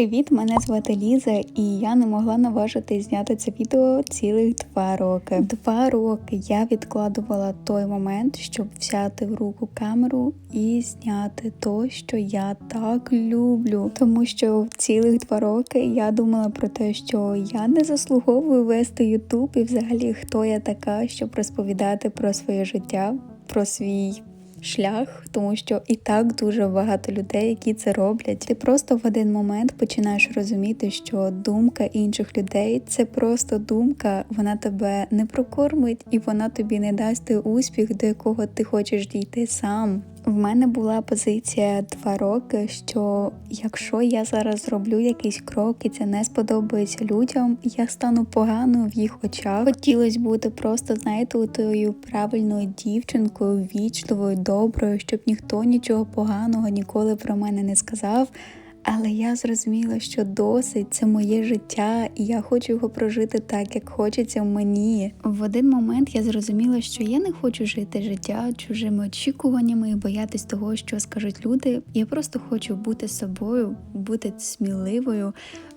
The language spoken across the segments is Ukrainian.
Привіт, мене звати Ліза, і я не могла наважити зняти це відео цілих два роки. Два роки я відкладувала той момент, щоб взяти в руку камеру і зняти то, що я так люблю. Тому що цілих два роки я думала про те, що я не заслуговую вести Ютуб і взагалі хто я така, щоб розповідати про своє життя, про свій шлях, тому що і так дуже багато людей, які це роблять. Ти просто в один момент починаєш розуміти, що думка інших людей це просто думка, вона тебе не прокормить і вона тобі не дасть успіх, до якого ти хочеш дійти сам. В мене була позиція два роки, що якщо я зараз зроблю якийсь крок і це не сподобається людям, я стану поганою в їх очах. Хотілося бути просто, знаєте, тою правильною дівчинкою, вічливою, доброю, щоб ніхто нічого поганого ніколи про мене не сказав. Але я зрозуміла, що досить це моє життя, і я хочу його прожити так, як хочеться мені. В один момент я зрозуміла, що я не хочу жити життя чужими очікуваннями і боятись того, що скажуть люди. Я просто хочу бути собою, бути сміливою,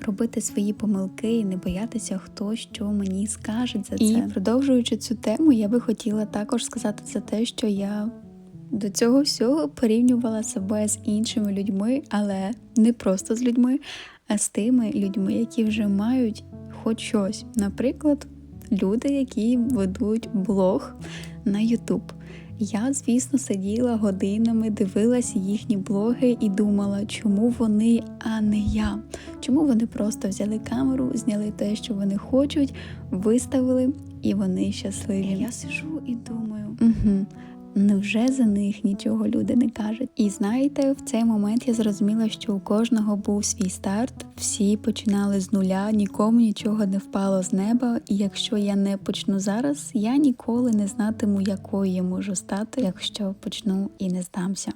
робити свої помилки і не боятися, хто що мені скаже за це. І продовжуючи цю тему, я би хотіла також сказати за те, що я до цього всього порівнювала себе з іншими людьми, але не просто з людьми, а з тими людьми, які вже мають хоч щось. Наприклад, люди, які ведуть блог на YouTube. Я, звісно, сиділа годинами, дивилася їхні блоги і думала, чому вони, а не я. Чому вони просто взяли камеру, зняли те, що вони хочуть, виставили, і вони щасливі. Я сижу і думаю, угу. Невже за них нічого люди не кажуть? І знаєте, в цей момент я зрозуміла, що у кожного був свій старт, всі починали з нуля, нікому нічого не впало з неба. І якщо я не почну зараз, я ніколи не знатиму, якою я можу стати, якщо почну і не здамся.